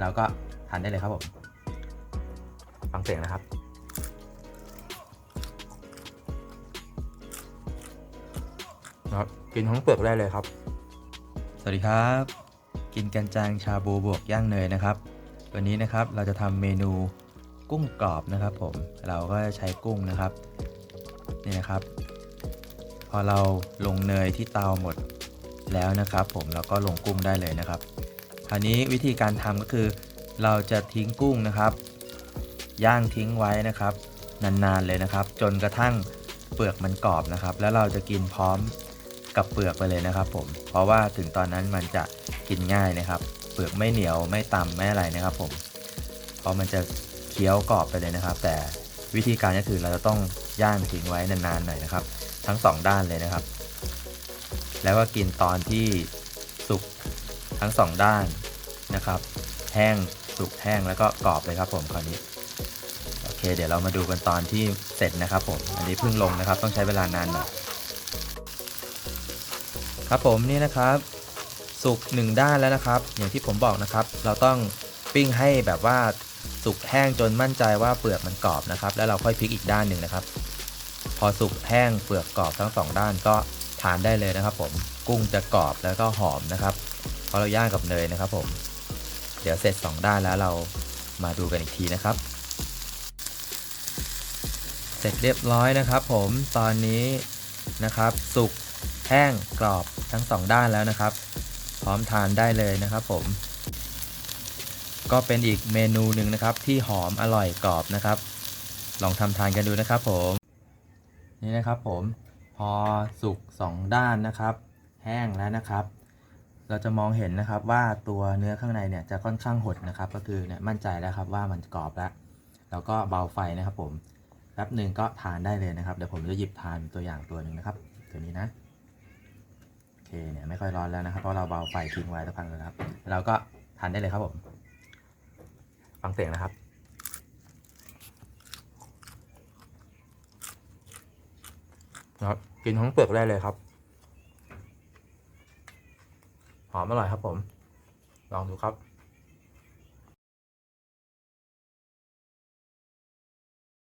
เราก็ทานได้เลยครับผมฟังเสียงนะครับครับกินทั้งเปลือกได้เลยครับ สวัสดีครับ กินกันจางชาบูบวกย่างเนยนะครับ วันนี้นะครับเราจะทำเมนูกุ้งกรอบนะครับ ผมเราก็จะใช้กุ้งนะครับนี่นะครับ พอเราลงเนยที่เตาหมดแล้วนะครับ ผมเราก็ลงกุ้งได้เลยนะครับ คราวนี้วิธีการทำก็คือ เราจะทิ้งกุ้งนะครับ ย่างทิ้งไว้นะครับ นานๆเลยนะครับ จนกระทั่งเปลือกมันกรอบนะครับ แล้วเราจะกินพร้อมกับเปลือกไปเลยนะครับ ผม เพราะว่าถึงตอนนั้นมันจะกินง่ายนะครับ เปลือกไม่เหนียวไม่ตำไม่อะไรนะครับ ผม เพราะมันจะเคี้ยวกรอบไปเลยนะครับ แต่วิธีการก็คือเราจะต้องย่างทิ้งไว้นานๆหน่อยนะครับ ทั้งสองด้านเลยนะครับ แล้วก็กินตอนที่สุก ทั้งสองด้านนะครับ แห้งสุกแห้งแล้วก็กรอบเลยครับผมคราวนี้โอเค เดี๋ยวเรามาดูกันตอนที่เสร็จนะครับผมอันนี้เพิ่งลงนะครับ ต้องใช้เวลานานหน่อยครับผมนี่นะครับ สุกหนึ่งด้านแล้วนะครับ อย่างที่ผมบอกนะครับ เราต้องปิ้งให้แบบว่าสุกแห้งจนมั่นใจว่าเปลือกมันกรอบนะครับ แล้วเราค่อยพลิกอีกด้านหนึ่งนะครับ พอสุกแห้งเปลือกกรอบทั้งสองด้านก็ทานได้เลยนะครับ ผมกุ้งจะกรอบแล้วก็หอมนะครับ เพราะเราย่างกับเนยนะครับผม เดี๋ยวเสร็จสองด้านแล้วเรามาดูกันอีกทีนะครับ เสร็จเรียบร้อยนะครับผมตอนนี้นะครับ สุกแห้งกรอบทั้งสองด้านแล้วนะครับ พร้อมทานได้เลยนะครับผม ก็เป็นอีกเมนูหนึ่งนะครับ ที่หอมอร่อยกรอบนะครับ ลองทำทานกันดูนะครับผมนี่นะครับผมพอสุกสองด้านนะครับ แห้งแล้วนะครับ เราจะมองเห็นนะครับว่าตัวเนื้อข้างในเนี่ยจะค่อนข้างหดนะครับ ก็คือเนี่ยมั่นใจแล้วครับว่ามันกรอบแล้ว แล้วก็เบาไฟนะครับผมแป๊บหนึ่งก็ทานได้เลยนะครับ เดี๋ยวผมจะหยิบทานตัวอย่างตัวหนึ่งนะครับ ตัวนี้นะโอเคเนี่ยไม่ค่อยร้อนแล้วนะครับเพราะเราเบาไฟทิ้งไว้สักพักแล้วครับ เราก็ทานได้เลยครับผมฟังเสียงนะครับครับกินทั้งเปลือกได้เลยครับ หอมอร่อยครับผม ลองดูครับ